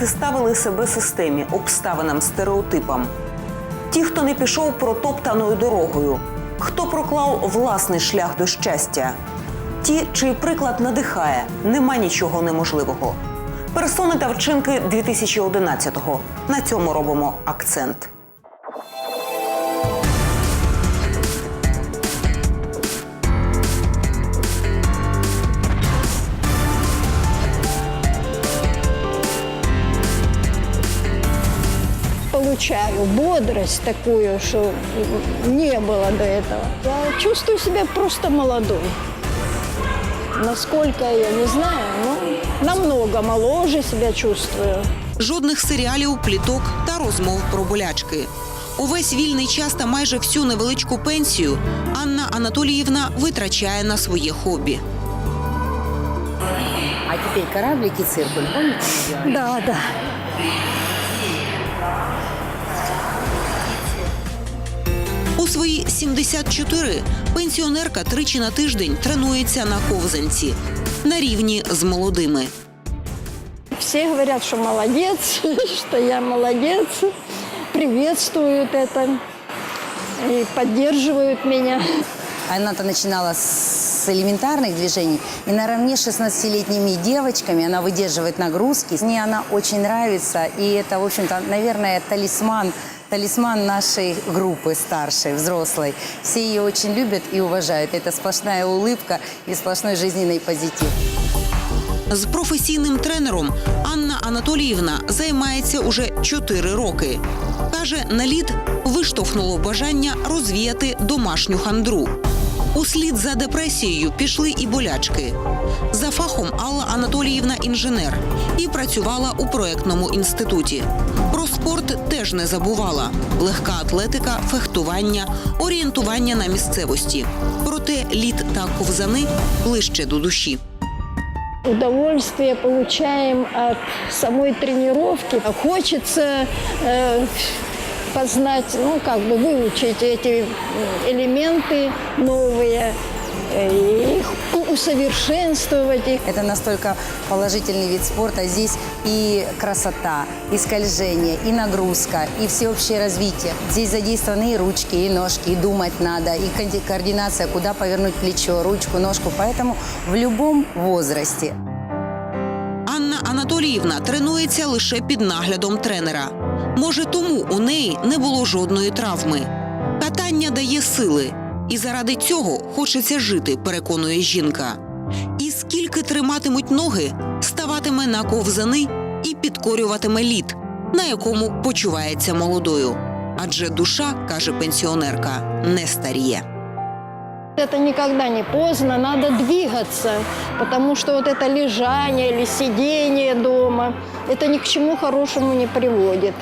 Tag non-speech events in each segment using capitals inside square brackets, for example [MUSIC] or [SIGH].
протиставили себе системі, обставинам, стереотипам. Ті, хто не пішов протоптаною дорогою, хто проклав власний шлях до щастя, ті, чий приклад надихає, нема нічого неможливого. Персони та вчинки 2011-го. На цьому робимо акцент. получаю бодрость такую, что не было до этого. Я чувствую себя просто молодой. Насколько, я не знаю, но намного моложе себя чувствую. Жодних серіалів, пліток та розмов про болячки. Увесь вільний час та майже всю невеличку пенсію Анна Анатоліївна витрачає на своє хобі. А теперь кораблики циркуль, помните? мы делали? Да, да. свої 74 пенсіонерка тричі на тиждень тренується на ковзанці на рівні з молодими. Все говорят, что молодец, что я [LAUGHS] молодец, приветствуют это и поддерживают меня. Она-то начинала с элементарных движений. И наравне с 16-летними девочками она выдерживает нагрузки. Мне она очень нравится. И это, в общем-то, наверное, талисман, талисман нашей группы старшей, взрослой. Все ее очень любят и уважают. Это сплошная улыбка и сплошной жизненный позитив. З професійним тренером Анна Анатоліївна займається уже 4 роки. Каже, на лід виштовхнуло бажання розвіяти домашню хандру. Услід за депресією пішли і болячки. За фахом Алла Анатоліївна інженер і працювала у проектному інституті. Про спорт теж не забувала: легка атлетика, фехтування, орієнтування на місцевості. Проте лід та ковзани ближче до душі. Удовольствие получаем от самой тренировки. Хочется э, познать, ну, как бы выучить эти элементы новые, э, и их у- усовершенствовать их. Это настолько положительный вид спорта. Здесь и красота, и скольжение, и нагрузка, и всеобщее развитие. Здесь задействованы и ручки, и ножки, и думать надо, и конди- координация, куда повернуть плечо, ручку, ножку. Поэтому в любом возрасте Анна Анатоліївна тренується лише під наглядом тренера. Може, тому у неї не було жодної травми. Катання дає сили, і заради цього хочеться жити, переконує жінка. І скільки триматимуть ноги, ставатиме на ковзани і підкорюватиме лід, на якому почувається молодою. Адже душа, каже пенсіонерка, не старіє. Это никогда не поздно, надо двигаться, потому что вот это лежание или сидение дома, это ни к чему хорошему не приводит.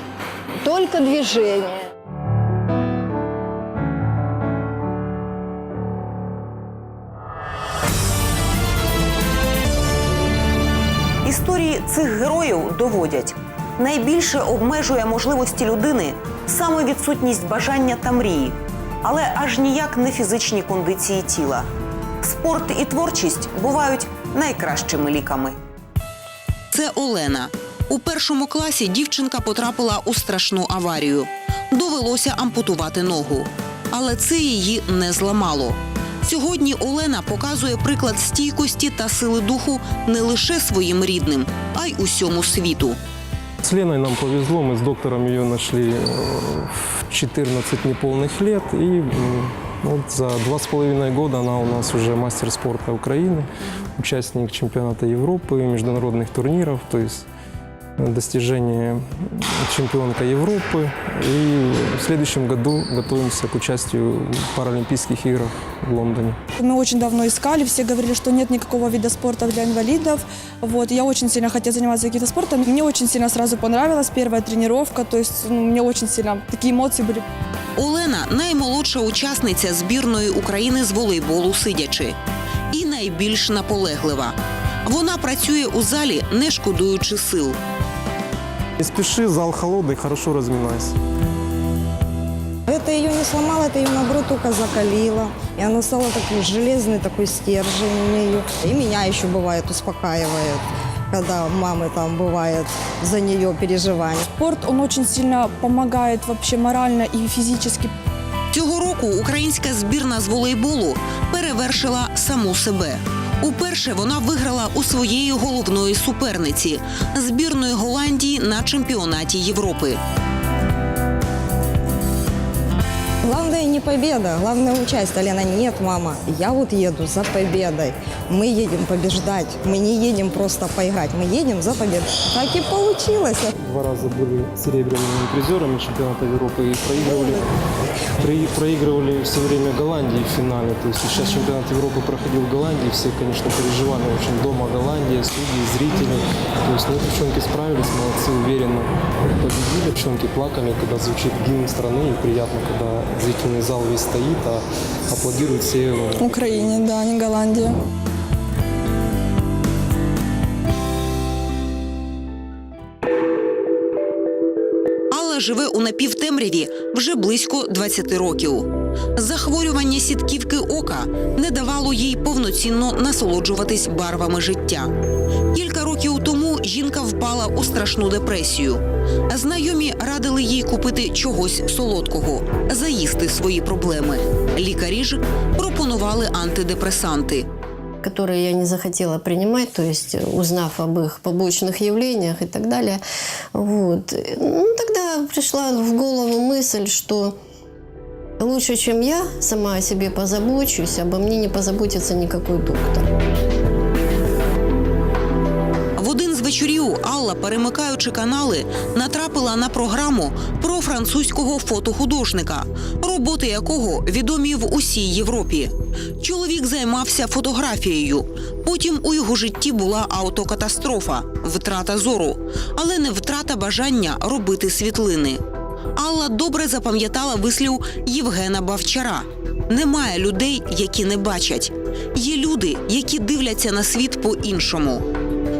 Только движение. Цих героїв доводять найбільше обмежує можливості людини саме відсутність бажання та мрії, але аж ніяк не фізичні кондиції тіла. Спорт і творчість бувають найкращими ліками. Це Олена. У першому класі дівчинка потрапила у страшну аварію. Довелося ампутувати ногу. Але це її не зламало. Сьогодні Олена показує приклад стійкості та сили духу не лише своїм рідним, а й усьому світу. С Леной нам повезло, мы с доктором ее нашли э, в 14 неполных лет. И м, вот за два с половиной года она у нас уже мастер спорта Украины, участник чемпионата Европы, международных турниров, то есть э, достижение чемпионка Европы. И в следующем году готовимся к участию в Паралимпийских играх в Лондоне. Мы очень давно искали, все говорили, что нет никакого вида спорта для инвалидов. Вот, я очень сильно хотела заниматься каким-то спортом. Мне очень сильно сразу понравилась первая тренировка, то есть ну, мне очень сильно такие эмоции были. Олена наймолодша учасниця збірної України з волейболу сидячи і найбільш наполеглива. Вона працює у залі, не шкодуючи сил. Не спеши, зал холодный, хорошо разминайся. Это ее не сломало, это ее, наоборот, только закалило. И она стала такой железный такой стержень у нее. И меня еще бывает успокаивает. когда мамы там бывает за нее переживания. Спорт, он очень сильно помогает вообще морально и физически. Цього року українська збірна з волейболу перевершила саму себе. Уперше вона виграла у своєї головної суперниці збірної Голландії на чемпіонаті Європи. Не победа, главное участие. Лена, нет, мама, я вот еду за победой. Мы едем побеждать, мы не едем просто поиграть, мы едем за победой. Так и получилось. Два раза были серебряными призерами чемпионата Европы и проигрывали, при- проигрывали все время Голландии в финале. То есть сейчас чемпионат Европы проходил в Голландии, все, конечно, переживали очень дома Голландия, судьи, зрители. То есть, ну, девчонки справились, молодцы, уверенно победили. Девчонки плакали, когда звучит гимн страны, и приятно, когда зрительный зал весь стоит, а аплодируют все Украине, да, не. Алла живе у напівтемряві вже близько 20 років. Захворювання сітківки ока не давало їй повноцінно насолоджуватись барвами життя. Кілька жінка впала у страшну депресію. Знайомі радили їй купити чогось солодкого, заїсти свої проблеми. Лікарі ж пропонували антидепресанти. которые я не захотела принимать, то есть э, узнав об их побочных явлениях и так далее. Вот. Ну, тогда пришла в голову мысль, что лучше, чем я сама о себе позабочусь, обо мне не позаботится никакой доктор. Вечорів Алла, перемикаючи канали, натрапила на програму про французького фотохудожника, роботи якого відомі в усій Європі. Чоловік займався фотографією. Потім у його житті була автокатастрофа, втрата зору, але не втрата бажання робити світлини. Алла добре запам'ятала вислів Євгена Бавчара: немає людей, які не бачать. Є люди, які дивляться на світ по-іншому.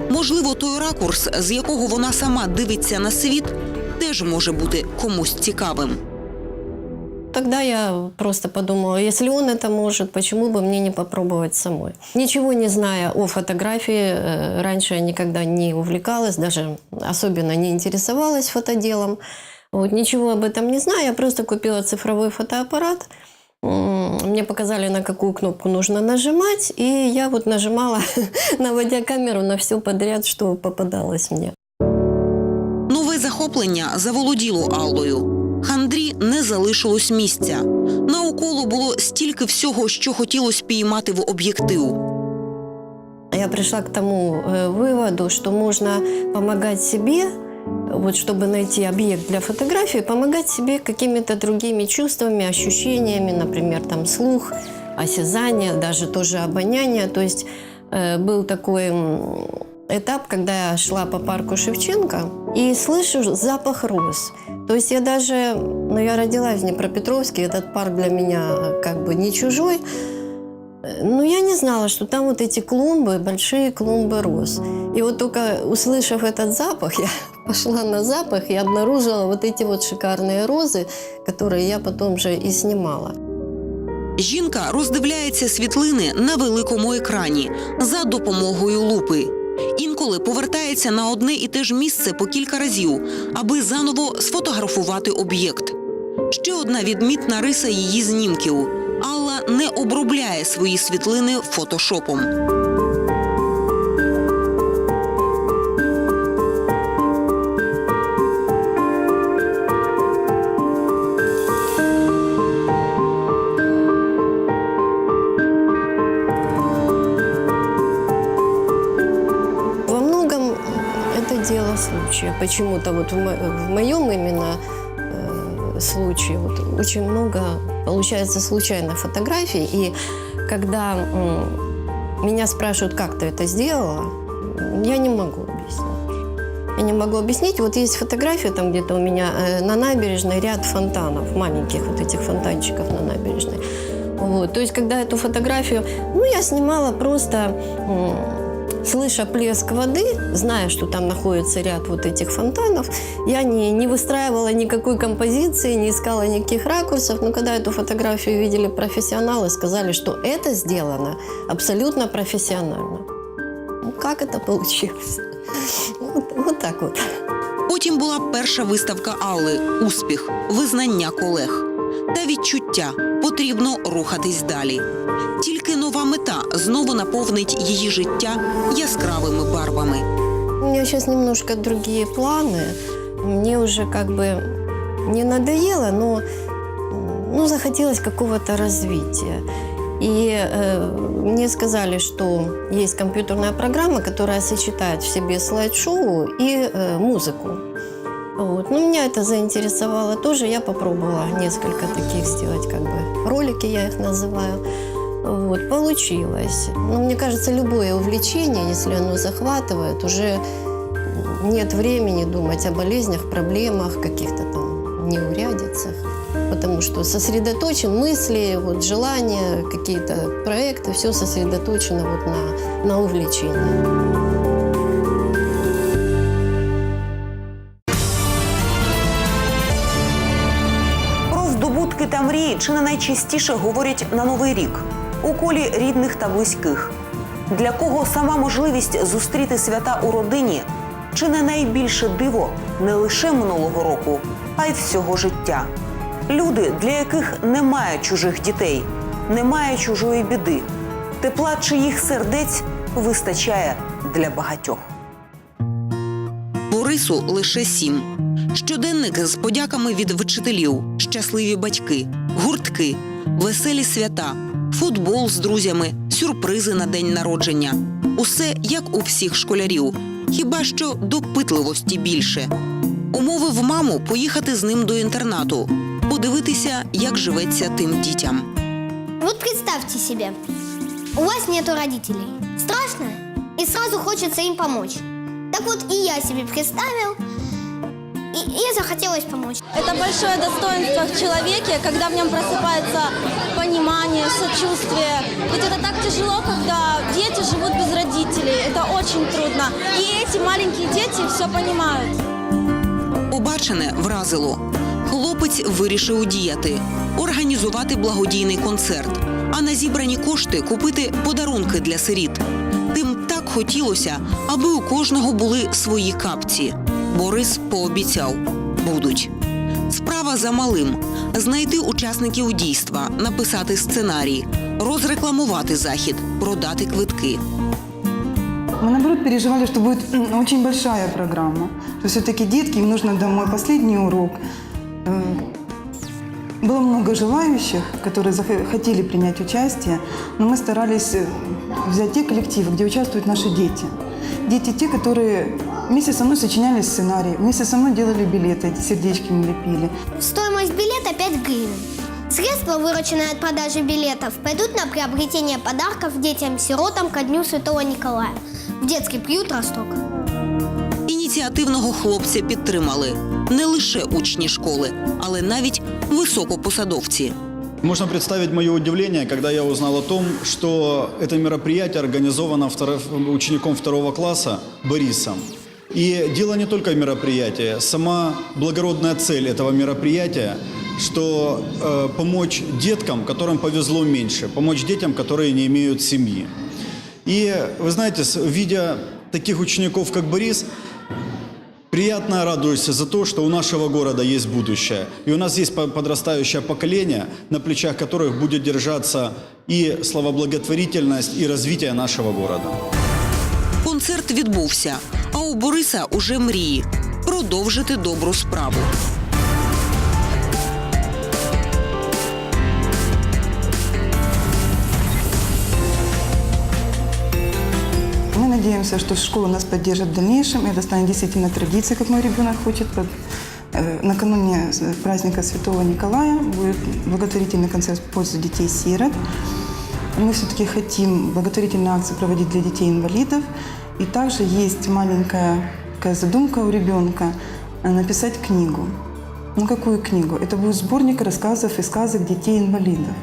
Можливо, той ракурс, з якого вона сама дивиться на світ, теж може бути комусь цікавим. Тогда я просто подумала, если он это может, почему бы мне не попробовать самой? Ничего не зная о фотографии, э, раньше я никогда не увлекалась, даже особенно не интересовалась фотоделом. Вот, ничего об этом не знаю, я просто купила цифровой фотоаппарат. Мне показали, на какую кнопку нужно нажимать, и я вот нажимала, [LAUGHS] наводя камеру на все подряд, что попадалось мне. Нове захоплення заволоділо Аллою. Хандрі не залишилось місця. Наоколо було стільки всього, що хотілося піймати в об'єктив. Я пришла к тому э, выводу, что можно помогать себе, вот чтобы найти объект для фотографии, помогать себе какими-то другими чувствами, ощущениями, например, там слух, осязание, даже тоже обоняние. То есть э, был такой м, этап, когда я шла по парку Шевченко и слышу запах роз. То есть я даже, ну я родилась в Днепропетровске, этот парк для меня э, как бы не чужой, ну, я не знала, что там вот эти клумбы, большие клумбы роз. И вот только услышав этот запах, я [LAUGHS] пошла на запах и обнаружила вот эти вот шикарные розы, которые я потом же и снимала. Жінка роздивляється світлини на великому екрані за допомогою лупи. Інколи повертається на одне і те ж місце по кілька разів, аби заново сфотографувати об'єкт. Ще одна відмітна риса її знімків. Не обробляє свої світлини фотошопом. Дело случая. Почему-то вот в моем именно э, случае вот очень много получается случайных фотографий. И когда меня спрашивают, как ты это сделала, я не могу объяснить. Я не могу объяснить. Вот есть фотография там где-то у меня э, на набережной ряд фонтанов, маленьких вот этих фонтанчиков на набережной. Вот. То есть, когда эту фотографию, ну, я снимала просто слыша плеск воды, зная, что там находится ряд вот этих фонтанов, я не, не выстраивала никакой композиции, не искала никаких ракурсов. Но когда эту фотографию видели профессионалы, сказали, что это сделано абсолютно профессионально. Ну, как это получилось? [LAUGHS] Вот, вот так вот. Потім була перша виставка Алли Успіх, визнання колег та відчуття потрібно рухатись далі. Тільки нова мета знову наповнить її життя яскравими барвами. У меня сейчас немножко планы. Мне уже как бы не надоело, но ну, захотелось какого-то развития. И э, мне сказали, что есть компьютерная программа, которая сочетает в себе слайд-шоу и э, музыку. Вот. Ну, меня это заинтересовало тоже. Я попробовала несколько таких сделать, как бы ролики, я их называю. Вот, получилось. Но мне кажется, любое увлечение, если оно захватывает, уже нет времени думать о болезнях, проблемах, каких-то там неурядицах. Потому что сосредоточен мысли, вот, желания, какие-то проекты, все сосредоточено вот на, на увлечении. Про здобутки та мрії чи не найчастіше говорять на новий рік У колі рідних та близьких. Для кого сама можливість зустріти свята у родині чи не найбільше диво не лише минулого року, а й всього життя. Люди, для яких немає чужих дітей, немає чужої біди, тепла чиїх сердець вистачає для багатьох. Борису лише сім. Щоденник з подяками від вчителів, щасливі батьки, гуртки, веселі свята, футбол з друзями, сюрпризи на день народження. Усе як у всіх школярів, хіба що допитливості більше. Умовив маму поїхати з ним до інтернату, подивитися, як живеться тим дітям. Вот представьте себе, у вас нету родителей. Страшно? И сразу хочется им помочь. Так вот и я себе представил, и, и захотелось помочь. Это большое достоинство в человеке, когда в нем просыпается понимание, сочувствие. Ведь это так тяжело, когда дети живут без родителей. Это очень трудно. И эти маленькие дети все понимают. Побачене вразило. Хлопець вирішив діяти, організувати благодійний концерт, а на зібрані кошти купити подарунки для сиріт. Тим так хотілося, аби у кожного були свої капці. Борис пообіцяв будуть. Справа за малим знайти учасників дійства, написати сценарій, розрекламувати захід, продати квитки. Мы, наоборот, переживали, что будет м, очень большая программа. Что все-таки детки, им нужно домой последний урок. Э, Было много желающих, которые захо- хотели принять участие, но мы старались э, взять те коллективы, где участвуют наши дети. Дети те, которые вместе со мной сочиняли сценарий, вместе со мной делали билеты, эти сердечки мы лепили. Стоимость билета 5 гривен. Средства, вырученные от продажи билетов, пойдут на приобретение подарков детям-сиротам ко Дню Святого Николая в детский приют «Росток». Ініціативного хлопця підтримали не лише учні школи, але навіть високопосадовці. Можно представить мое удивление, когда я узнал о том, что это мероприятие организовано второ- учеником второго класса Борисом. И дело не только в мероприятии. Сама благородная цель этого мероприятия, что э, помочь деткам, которым повезло меньше, помочь детям, которые не имеют семьи. И вы знаете, видя таких учеников, как Борис, Приятно радуешься за то, что у нашего города есть будущее. И у нас есть по- подрастающее поколение, на плечах которых будет держаться и словоблаготворительность, и развитие нашего города. Концерт відбувся, а у Бориса уже мрії продовжити добру справу. Мы надеемся, что школа нас поддержит в дальнейшем, и это станет действительно традицией, как мой ребенок хочет. Под- э, Накануне с- праздника Святого Николая будет благотворительный концерт в пользу детей-сирот. Мы все-таки хотим благотворительные акции проводить для детей-инвалидов. И также есть маленькая такая задумка у ребенка э, написать книгу. Ну, какую книгу? Это будет сборник рассказов и сказок детей-инвалидов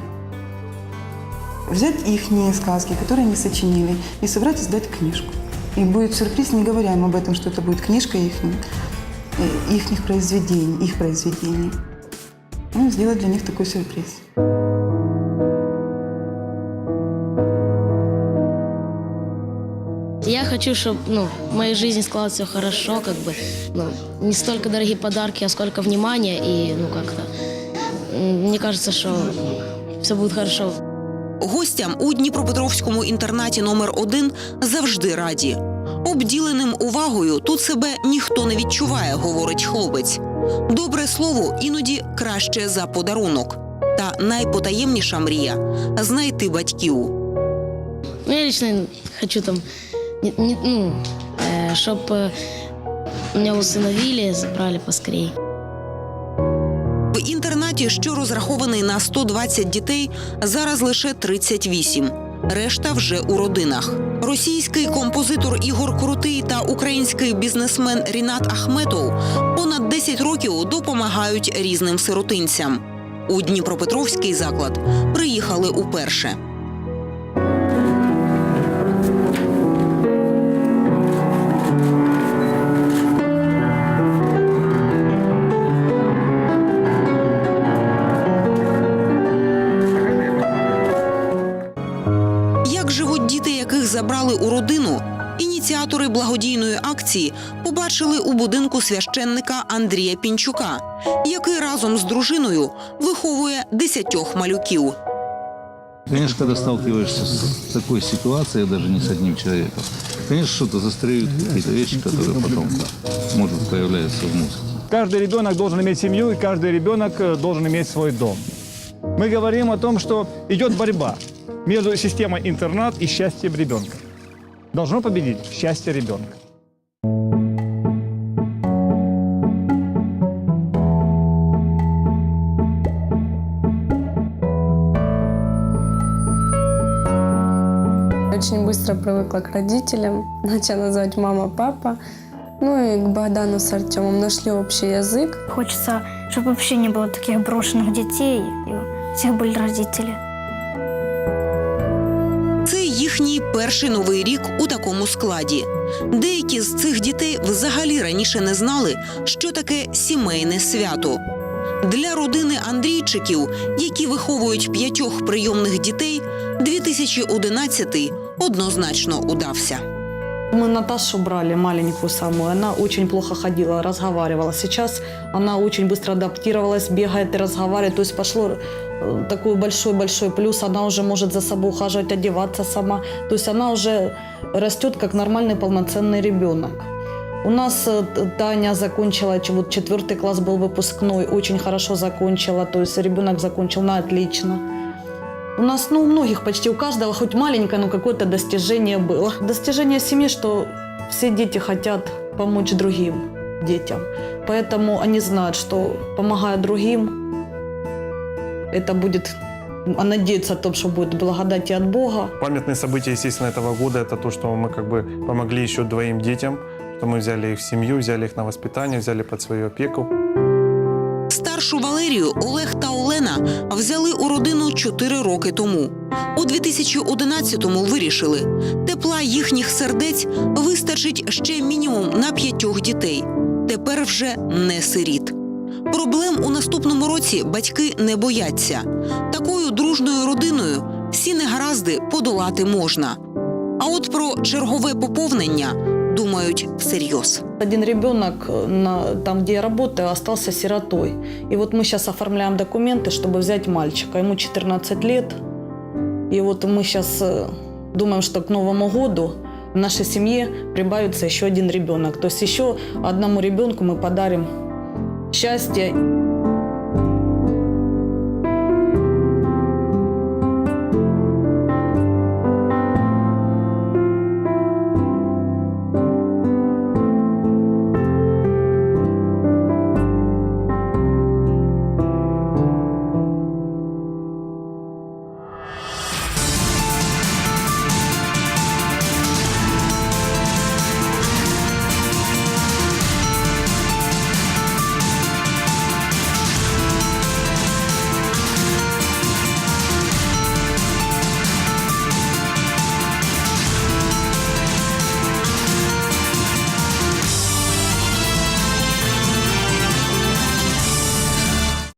взять их сказки, которые они сочинили, и собрать и сдать книжку. И будет сюрприз, не говоря им об этом, что это будет книжка их, их произведений, их произведений. Ну, сделать для них такой сюрприз. хочу, чтобы ну, в моей жизни складывалось все хорошо, как бы, ну, не столько дорогие подарки, а сколько внимания, и, ну, как-то, м, мне кажется, что все будет хорошо. Гостям у Дніпропетровському інтернаті номер 1 завжди раді. Обділеним увагою тут себе ніхто не відчуває, говорить хлопець. Добре слово іноді краще за подарунок. Та найпотаємніша мрія знайти батьків. Ну, я лично хочу там, не, не, ну, чтобы меня усыновили, забрали поскорее. В інтернаті, що розрахований на 120 дітей, зараз лише 38. Решта вже у родинах. Російський композитор Ігор Крутий та український бізнесмен Рінат Ахметов понад 10 років допомагають різним сиротинцям. У Дніпропетровський заклад приїхали уперше. благодійної акції побачили у будинку священника Андрія Пінчука, який разом з дружиною виховує десятьох малюків. Конечно, когда сталкиваешься с такой ситуацией, даже не с одним человеком, конечно, что-то застреют какие-то вещи, которые потом, может, появляются в мозге. Каждый ребенок должен иметь семью, и каждый ребенок э, должен иметь свой дом. Мы говорим о том, что идет борьба между системой интернат и счастьем ребенка. Должно победить счастье ребенка. Очень быстро привыкла к родителям, [LAUGHS] начала называть мама, папа. Ну и к Богдану с Артемом нашли общий язык. Хочется, чтобы вообще не было таких брошенных детей, и у всех были родители. Перший новий рік у такому складі. Деякі з цих дітей взагалі раніше не знали, що таке сімейне свято. Для родини Андрійчиків, які виховують п'ятьох прийомних дітей, 2011 однозначно удався. Мы Наташу брали, маленькую самую. Она очень плохо ходила, разговаривала. Сейчас она очень быстро адаптировалась, бегает и разговаривает. То есть пошло э, такой большой-большой плюс. Она уже может за собой ухаживать, одеваться сама. То есть она уже растет как нормальный полноценный ребенок. У нас э, Т- Таня закончила, ч- вот четвертый класс был выпускной, очень хорошо закончила. То есть ребенок закончил на отлично. У нас, ну, у многих почти, у каждого хоть маленькое, но какое-то достижение было. Достижение семьи, что все дети хотят помочь другим детям. Поэтому они знают, что помогая другим, это будет, а надеются о том, что будет благодать и от Бога. Памятные события, естественно, этого года – это то, что мы как бы помогли еще двоим детям, что мы взяли их в семью, взяли их на воспитание, взяли под свою опеку. Старшу Валерію Олег та Олена взяли у родину 4 роки тому. У 2011-му вирішили, тепла їхніх сердець вистачить ще мінімум на п'ятьох дітей. Тепер вже не сиріт. Проблем у наступному році батьки не бояться. Такою дружною родиною всі негаразди подолати можна. А от про чергове поповнення думають всерйоз. Один ребенок э, на, там, где я работаю, остался сиротой. И вот мы сейчас оформляем документы, чтобы взять мальчика. Ему 14 лет. И вот мы сейчас думаем, что к Новому году в нашей семье прибавится еще один ребенок. То есть еще одному ребенку мы подарим счастье.